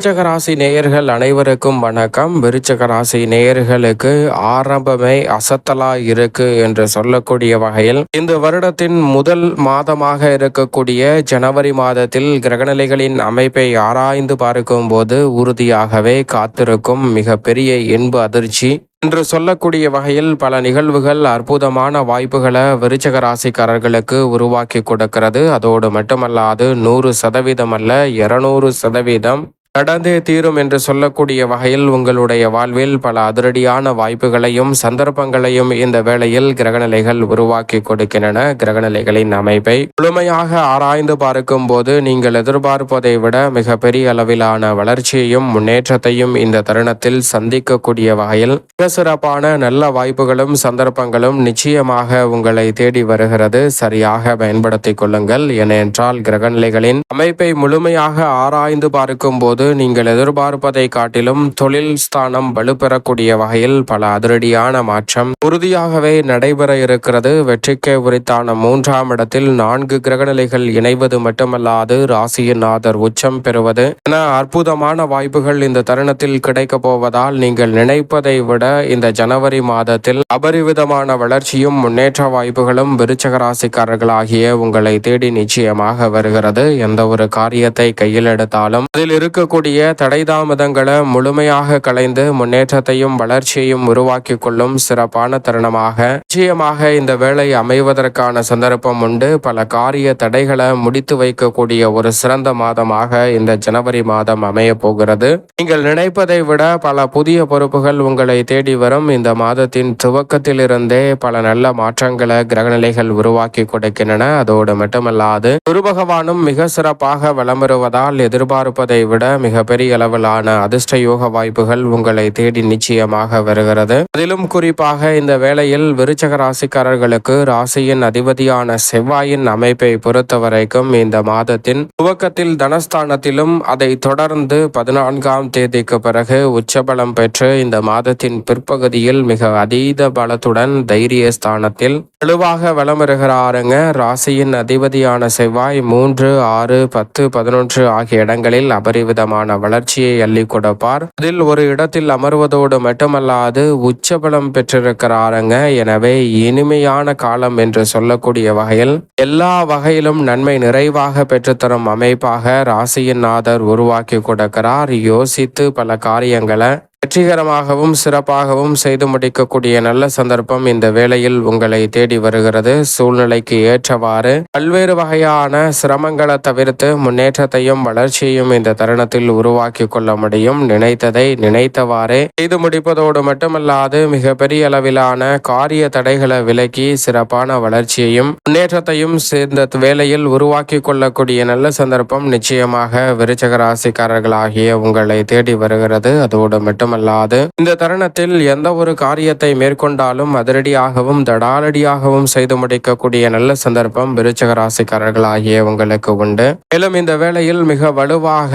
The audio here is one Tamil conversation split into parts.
விருச்சகராசி நேயர்கள் அனைவருக்கும் வணக்கம். விருச்சகராசி நேயர்களுக்கு ஆரம்பமே அசத்தலா இருக்கு என்று சொல்லக்கூடிய வகையில் இந்த வருடத்தின் முதல் மாதமாக இருக்கக்கூடிய ஜனவரி மாதத்தில் கிரகநிலைகளின் அமைப்பை ஆராய்ந்து பார்க்கும் போது உறுதியாகவே காத்திருக்கும் மிகப்பெரிய இன்பு அதிர்ச்சி. என்று சொல்லக்கூடிய வகையில் பல நிகழ்வுகள் அற்புதமான வாய்ப்புகளை விருச்சக ராசிக்காரர்களுக்கு உருவாக்கி கொடுக்கிறது. அதோடு மட்டுமல்லாது நூறு சதவீதம் அல்ல இருநூறு சதவீதம் நடந்தே தீரும் என்று சொல்லக்கூடிய வகையில் உங்களுடைய வாழ்வில் பல அதிரடியான வாய்ப்புகளையும் சந்தர்ப்பங்களையும் இந்த வேளையில் கிரகநிலைகள் உருவாக்கி கொடுக்கின்றன. கிரகநிலைகளின் அமைப்பை முழுமையாக ஆராய்ந்து பார்க்கும் போது நீங்கள் எதிர்பார்ப்பதை விட மிக பெரிய அளவிலான வளர்ச்சியையும் முன்னேற்றத்தையும் இந்த தருணத்தில் சந்திக்கக்கூடிய வகையில் மிக சிறப்பான நல்ல வாய்ப்புகளும் சந்தர்ப்பங்களும் நிச்சயமாக உங்களை தேடி வருகிறது. சரியாக பயன்படுத்திக் கொள்ளுங்கள். ஏனென்றால் கிரகநிலைகளின் அமைப்பை முழுமையாக ஆராய்ந்து பார்க்கும் போது நீங்கள் எதிர்பார்ப்பதை காட்டிலும் தொழில் ஸ்தானம் வலுப்பெறக்கூடிய வகையில் பல அதிரடியான மாற்றம் உறுதியாகவே நடைபெற இருக்கிறது. வெற்றிக்கு உரித்தான மூன்றாம் இடத்தில் நான்கு கிரகநிலைகள் இணைவது மட்டுமல்லாது ராசியின் ஆதர் உச்சம் பெறுவது என அற்புதமான வாய்ப்புகள் இந்த தருணத்தில் கிடைக்கப் போவதால் நீங்கள் நினைப்பதை விட இந்த ஜனவரி மாதத்தில் அபரிவிதமான வளர்ச்சியும் முன்னேற்ற வாய்ப்புகளும் விருச்சக ராசிக்காரர்களாகிய உங்களை தேடி நிச்சயமாக வருகிறது. எந்த ஒரு காரியத்தை கையில் எடுத்தாலும் அதில் இருக்க இருக்கக்கூடிய தடை தாமதங்களை முழுமையாக கலைந்து முன்னேற்றத்தையும் வளர்ச்சியையும் உருவாக்கி கொள்ளும் சிறப்பான தருணமாக நிச்சயமாக இந்த வேலை அமைவதற்கான சந்தர்ப்பம் உண்டு. பல காரிய தடைகளை முடித்து வைக்கக்கூடிய ஒரு சிறந்த மாதமாக இந்த ஜனவரி மாதம் அமைய போகிறது. நீங்கள் நினைப்பதை விட பல புதிய பொறுப்புகள் உங்களை தேடி வரும். இந்த மாதத்தின் துவக்கத்திலிருந்தே பல நல்ல மாற்றங்களை கிரகநிலைகள் உருவாக்கி கொடுக்கின்றன. அதோடு மட்டுமல்லாது குரு பகவானும் மிக சிறப்பாக வளம் வருவதால் எதிர்பார்ப்பதை விட மிகப்பெரிய அளவிலான அதிர்ஷ்ட யோக வாய்ப்புகள் உங்களை தேடி நிச்சயமாக வருகிறது. அதிலும் குறிப்பாக இந்த வேளையில் விருச்சக ராசிக்காரர்களுக்கு ராசியின் அதிபதியான செவ்வாயின் அமைப்பை பொறுத்தவரைக்கும் இந்த மாதத்தின் துவக்கத்தில் தனஸ்தானத்திலும் அதை தொடர்ந்து பதினான்காம் தேதிக்கு பிறகு உச்சபலம் பெற்று இந்த மாதத்தின் பிற்பகுதியில் மிக அதீத பலத்துடன் தைரிய ஸ்தானத்தில் வலுவாக வலம் வருகிறாருங்க. ராசியின் அதிபதியான செவ்வாய் மூன்று ஆறு பத்து பதினொன்று ஆகிய இடங்களில் அபரிவித விதமான வளர்ச்சியை அள்ளி கொடுப்பார். அதில் ஒரு இடத்தில் அமர்வதோடு மட்டுமல்லாது உச்சபலம் பெற்றிருக்கிறாருங்க. எனவே இனிமையான காலம் என்று சொல்லக்கூடிய வகையில் எல்லா வகையிலும் நன்மை நிறைவாக பெற்றுத்தரும் அமைப்பாக ராசியின் நாதர் உருவாக்கி கொடுக்கிறார். யோசித்து பல காரியங்களை வெற்றிகரமாகவும் சிறப்பாகவும் செய்து முடிக்கக்கூடிய நல்ல சந்தர்ப்பம் இந்த வேளையில் உங்களை தேடி வருகிறது. சூழ்நிலைக்கு ஏற்றவாறு பல்வேறு வகையான சிரமங்களை தவிர்த்து முன்னேற்றத்தையும் வளர்ச்சியையும் இந்த தருணத்தில் உருவாக்கி கொள்ள முடியும். நினைத்ததை நினைத்தவாறே செய்து முடிப்பதோடு மட்டுமல்லாது மிக பெரிய அளவிலான காரிய தடைகளை விலக்கி சிறப்பான வளர்ச்சியையும் முன்னேற்றத்தையும் சேர்ந்த வேளையில் உருவாக்கி கொள்ளக்கூடிய நல்ல சந்தர்ப்பம் நிச்சயமாக விருச்சக ராசிக்காரர்களாகிய உங்களை தேடி வருகிறது. அதோடு மட்டும் மட்டுமல்லாது இந்த தருணத்தில் எந்த ஒரு காரியத்தை மேற்கொண்டாலும் அதிரடியாகவும் தடாலடியாகவும் செய்து முடிக்கக்கூடிய நல்ல சந்தர்ப்பம் விருச்சக ராசிக்காரர்களாகிய உங்களுக்கு உண்டு. மேலும் இந்த வேளையில் மிக வலுவாக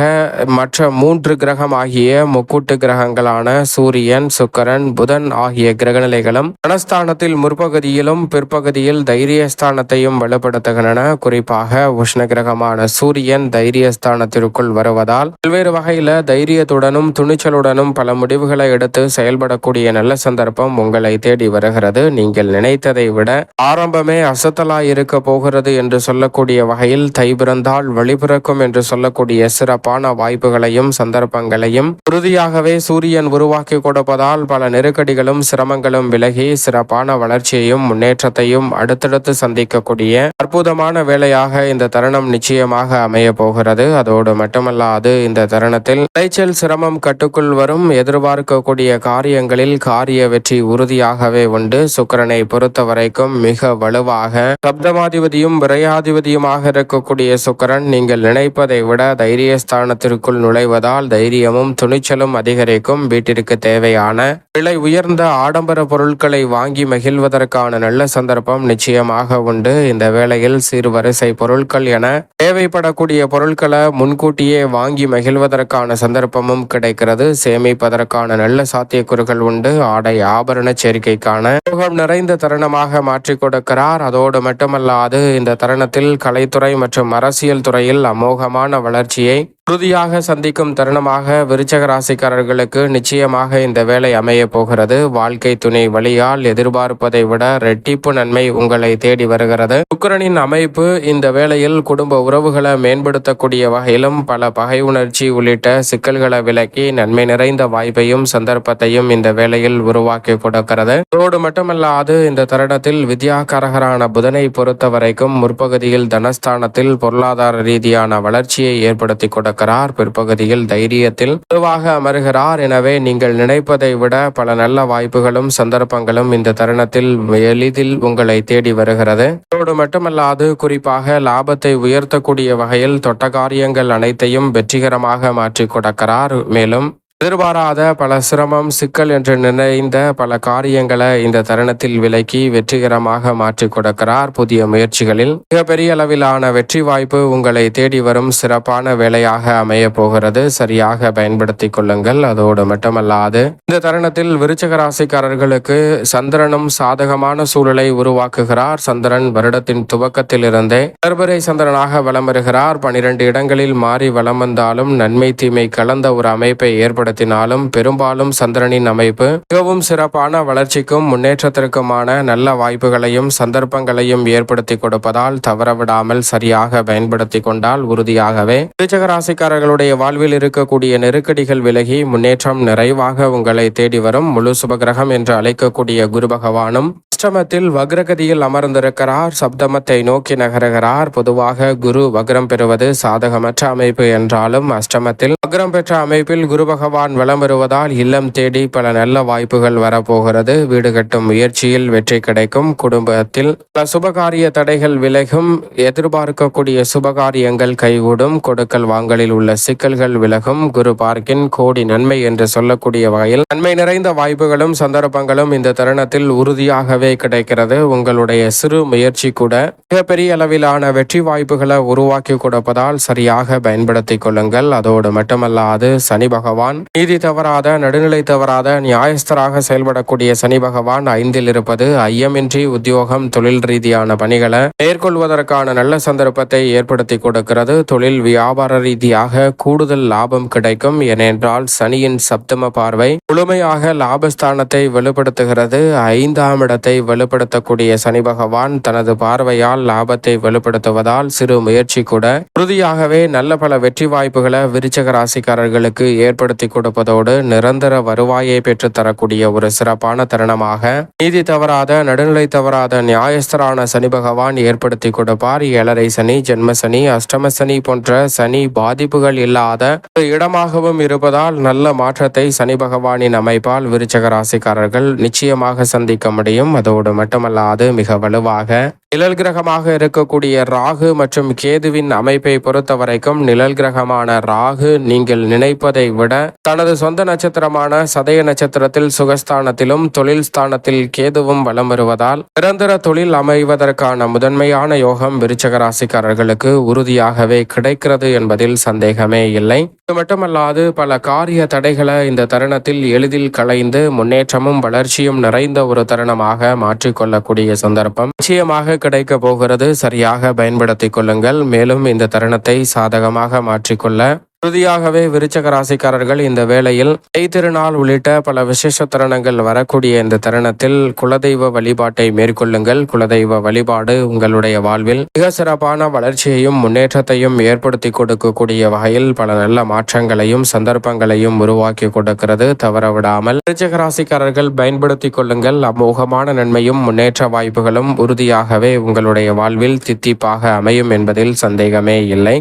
மற்ற மூன்று கிரகம் ஆகிய முக்கூட்டு கிரகங்களான சூரியன் சுக்கரன் புதன் ஆகிய கிரகநிலைகளும் மனஸ்தானத்தில் முற்பகுதியிலும் பிற்பகுதியில் தைரியஸ்தானத்தையும் வலுப்படுத்துகின்றன. குறிப்பாக உஷ்ண கிரகமான சூரியன் தைரியஸ்தானத்திற்குள் வருவதால் பல்வேறு வகையில தைரியத்துடனும் துணிச்சலுடனும் பல முடிவுகளை எடுத்து செயல்படக்கூடிய நல்ல சந்தர்ப்பம் உங்களை தேடி வருகிறது. நீங்கள் நினைத்ததை விட ஆரம்பமே அசத்தலாய் இருக்க போகிறது என்று சொல்லக்கூடிய வகையில் தை பிறந்தால் வழிபிறக்கும் என்று சொல்லக்கூடிய சிறப்பான வாய்ப்புகளையும் சந்தர்ப்பங்களையும் உறுதியாகவே சூரியன் உருவாக்கி கொடுப்பதால் பல நெருக்கடிகளும் சிரமங்களும் விலகி சிறப்பான வளர்ச்சியையும் முன்னேற்றத்தையும் அடுத்தடுத்து சந்திக்கக்கூடிய அற்புதமான வேலையாக இந்த தருணம் நிச்சயமாக அமைய போகிறது. அதோடு மட்டுமல்லாது இந்த தருணத்தில் விளைச்சல் சிரமம் கட்டுக்குள் வரும். எதிர் எதிர்பார்க்கக்கூடிய காரியங்களில் காரிய வெற்றி உறுதியாகவே உண்டு. சுக்கரனை பொறுத்த வரைக்கும் மிக வலுவாக. சப்தமாதிபதியும் விரையாதிபதியுமாக இருக்கக்கூடிய சுக்கரன் நீங்கள் நினைப்பதை விட தைரியஸ்தானத்திற்குள் நுழைவதால் தைரியமும் துணிச்சலும் அதிகரிக்கும். வீட்டிற்கு தேவையான விலை உயர்ந்த ஆடம்பர பொருட்களை வாங்கி மகிழ்வதற்கான நல்ல சந்தர்ப்பம் நிச்சயமாக உண்டு. இந்த வேளையில் சீர்வரிசை பொருட்கள் என தேவைப்படக்கூடிய பொருட்களை முன்கூட்டியே வாங்கி மகிழ்வதற்கான சந்தர்ப்பமும் கிடைக்கிறது. சேமிப்பதற்கு அதற்கான நல்ல சாத்தியக்கூறுகள் உண்டு. ஆடை ஆபரண சேர்க்கைக்கான யோகம் நிறைந்த தருணமாக மாற்றிக் கொடுக்கிறார். அதோடு மட்டுமல்லாது இந்த தருணத்தில் கலைத்துறை மற்றும் அரசியல் துறையில் அமோகமான வளர்ச்சியை உறுதியாக சந்திக்கும் தருணமாக விருச்சக ராசிக்காரர்களுக்கு நிச்சயமாக இந்த வேலை அமைய போகிறது. வாழ்க்கை துணை வழியால் எதிர்பார்ப்பதை விட ரெட்டிப்பு நன்மை உங்களை தேடி வருகிறது. சுக்கரனின் அமைப்பு இந்த வேளையில் குடும்ப உறவுகளை மேம்படுத்தக்கூடிய வகையிலும் பல பகை உணர்ச்சி உள்ளிட்ட சிக்கல்களை விலக்கி நன்மை நிறைந்த வாய்ப்பையும் சந்தர்ப்பத்தையும் இந்த வேளையில் உருவாக்கி கொடுக்கிறது. அதோடு மட்டுமல்லாது இந்த தருணத்தில் வித்யாகாரகரான புதனை பொறுத்தவரைக்கும் முற்பகுதியில் தனஸ்தானத்தில் பொருளாதார ரீதியான வளர்ச்சியை ஏற்படுத்தி கொடுக்கிறார் பிற்பகுதியில் தைரியத்தில் வலுவாக அமர்கிறார். எனவே நீங்கள் நினைப்பதை விட பல நல்ல வாய்ப்புகளும் சந்தர்ப்பங்களும் இந்த தருணத்தில் எளிதில் உங்களை தேடி வருகிறது. அதோடு மட்டுமல்லாது குறிப்பாக லாபத்தை உயர்த்தக்கூடிய வகையில் தொட்ட காரியங்கள் அனைத்தையும் வெற்றிகரமாக மாற்றி கொடுக்கிறார். மேலும் எதிர்பாராத பல சிரமம் சிக்கல் என்று நினைந்த பல காரியங்களை இந்த தருணத்தில் விலக்கி வெற்றிகரமாக மாற்றி கொடுக்கிறார். புதிய முயற்சிகளில் மிகப்பெரிய அளவிலான வெற்றி வாய்ப்பு உங்களை தேடி வரும் சிறப்பான வேலையாக அமைய போகிறது. சரியாக பயன்படுத்தி கொள்ளுங்கள். அதோடு மட்டுமல்லாது இந்த தருணத்தில் விருச்சக ராசிக்காரர்களுக்கு சந்திரனும் சாதகமான சூழலை உருவாக்குகிறார். சந்திரன் வருடத்தின் துவக்கத்தில் இருந்தே கர்ப்பரை சந்திரனாக வலம் வருகிறார். பனிரெண்டு இடங்களில் மாறி வலம் வந்தாலும் நன்மை தீமை கலந்த ஒரு அமைப்பை ஏற்படுத்த காரணத்தினாலும் பெரும்பாலும் சந்திரனின் அமைப்பு மிகவும் சிறப்பான வளர்ச்சிக்கும் முன்னேற்றத்திற்குமான நல்ல வாய்ப்புகளையும் சந்தர்ப்பங்களையும் ஏற்படுத்தி கொடுப்பதால் தவறவிடாமல் சரியாக பயன்படுத்தி கொண்டால் உறுதியாகவே. விருச்சக ராசிக்காரர்களுடைய வாழ்வில் இருக்கக்கூடிய நெருக்கடிகள் விலகி முன்னேற்றம் நிறைவாக உங்களை தேடி வரும் முழு சுபகிரகம் என்று அழைக்கக்கூடிய குரு பகவானும் அஷ்டமத்தில் வக்ரகதியில் அமர்ந்திருக்கிறார். சப்தமத்தை நோக்கி நகருகிறார். பொதுவாக குரு வக்ரம் பெறுவது சாதகமற்ற அமைப்பு என்றாலும் அஷ்டமத்தில் வக்ரம் பெற்ற அமைப்பில் குரு பகவான் வளம் பெறுவதால் இல்லம் தேடி பல நல்ல வாய்ப்புகள் வரப்போகிறது. வீடு கட்டும் முயற்சியில் வெற்றி கிடைக்கும். குடும்பத்தில் பல சுபகாரிய தடைகள் விலகும். எதிர்பார்க்கக்கூடிய சுபகாரியங்கள் கைகூடும். கொடுக்கல் வாங்கலில் உள்ள சிக்கல்கள் விலகும். குரு பார்க்கின் கோடி நன்மை என்று சொல்லக்கூடிய வகையில் நன்மை நிறைந்த வாய்ப்புகளும் சந்தர்ப்பங்களும் இந்த தருணத்தில் உறுதியாகவே கிடைக்கிறது. உங்களுடைய சிறு முயற்சி கூட மிகப்பெரிய அளவிலான வெற்றி வாய்ப்புகளை உருவாக்கி கொடுப்பதால் சரியாக பயன்படுத்திக் கொள்ளுங்கள். அதோடு மட்டுமல்லாது சனி பகவான் நீதி தவறாத நடுநிலை தவறாத நியாயஸ்தராக செயல்படக்கூடிய சனி பகவான் ஐந்தில் இருப்பது ஐயமின்றி உத்தியோகம் தொழில் ரீதியான பணிகளை மேற்கொள்வதற்கான நல்ல சந்தர்ப்பத்தை ஏற்படுத்தி கொடுக்கிறது. தொழில் வியாபார ரீதியாக கூடுதல் லாபம் கிடைக்கும். ஏனென்றால் சனியின் சப்தம பார்வை முழுமையாக லாபஸ்தானத்தை வெளிப்படுத்துகிறது. ஐந்தாம் இடத்தை வலுப்படுத்தக்கூடிய சனி பகவான் தனது பார்வையால் லாபத்தை வலுப்படுத்துவதால் சிறு முயற்சி கூட உறுதியாகவே நல்ல பல வெற்றி வாய்ப்புகளை விருச்சக ராசிக்காரர்களுக்கு ஏற்படுத்தி கொடுப்பதோடு நிரந்தர வருவாயை பெற்று தரக்கூடிய ஒரு சிறப்பான தருணமாக நீதி தவறாத நடுநிலை தவறாத நியாயஸ்தரான சனி பகவான் ஏற்படுத்தி கொடுப்பார். ஏழரை சனி ஜென்ம சனி அஷ்டம சனி போன்ற சனி பாதிப்புகள் இல்லாத ஒரு இடமாகவும் இருப்பதால் நல்ல மாற்றத்தை சனி பகவானின் அமைப்பால் விருச்சக ராசிக்காரர்கள் நிச்சயமாக சந்திக்க முடியும். அது அதோடு மட்டுமல்லாது மிக வலுவாக நிழல் கிரகமாக இருக்கக்கூடிய ராகு மற்றும் கேதுவின் அமைப்பை பொறுத்த வரைக்கும் நிழல் கிரகமான ராகு நீங்கள் நினைப்பதை விட தனது சொந்த நட்சத்திரமான சதய நட்சத்திரத்தில் சுகஸ்தானத்திலும் தொழில் ஸ்தானத்தில் கேதுவும் வலம் வருவதால் நிரந்தர தொழில் அமைவதற்கான முதன்மையான யோகம் விருச்சக ராசிக்காரர்களுக்கு உறுதியாகவே கிடைக்கிறது என்பதில் சந்தேகமே இல்லை. இது மட்டுமல்லாது பல காரிய தடைகளை இந்த தருணத்தில் எளிதில் களைந்து முன்னேற்றமும் வளர்ச்சியும் நிறைந்த ஒரு தருணமாக மாற்றிக்கொள்ளக்கூடிய சந்தர்ப்பம். நிச்சயமாக கிடைக்க போகிறது. சரியாக பயன்படுத்திக் கொள்ளுங்கள். மேலும் இந்த தருணத்தை சாதகமாக மாற்றிக்கொள்ள உறுதியாகவே விருச்சக ராசிக்காரர்கள் இந்த வேளையில் திருநாள் உள்ளிட்ட பல விசேஷ தருணங்கள் வரக்கூடிய இந்த தருணத்தில் குலதெய்வ வழிபாட்டை மேற்கொள்ளுங்கள். குலதெய்வ வழிபாடு உங்களுடைய வாழ்வில் மிக சிறப்பான வளர்ச்சியையும் முன்னேற்றத்தையும் ஏற்படுத்தி கொடுக்கக்கூடிய வகையில் பல நல்ல மாற்றங்களையும் சந்தர்ப்பங்களையும் உருவாக்கி கொடுக்கிறது. தவறவிடாமல் விருச்சக ராசிக்காரர்கள் பயன்படுத்திக் கொள்ளுங்கள். அமோகமான நன்மையும் முன்னேற்ற வாய்ப்புகளும் உறுதியாகவே உங்களுடைய வாழ்வில் தித்திப்பாக அமையும் என்பதில் சந்தேகமே இல்லை.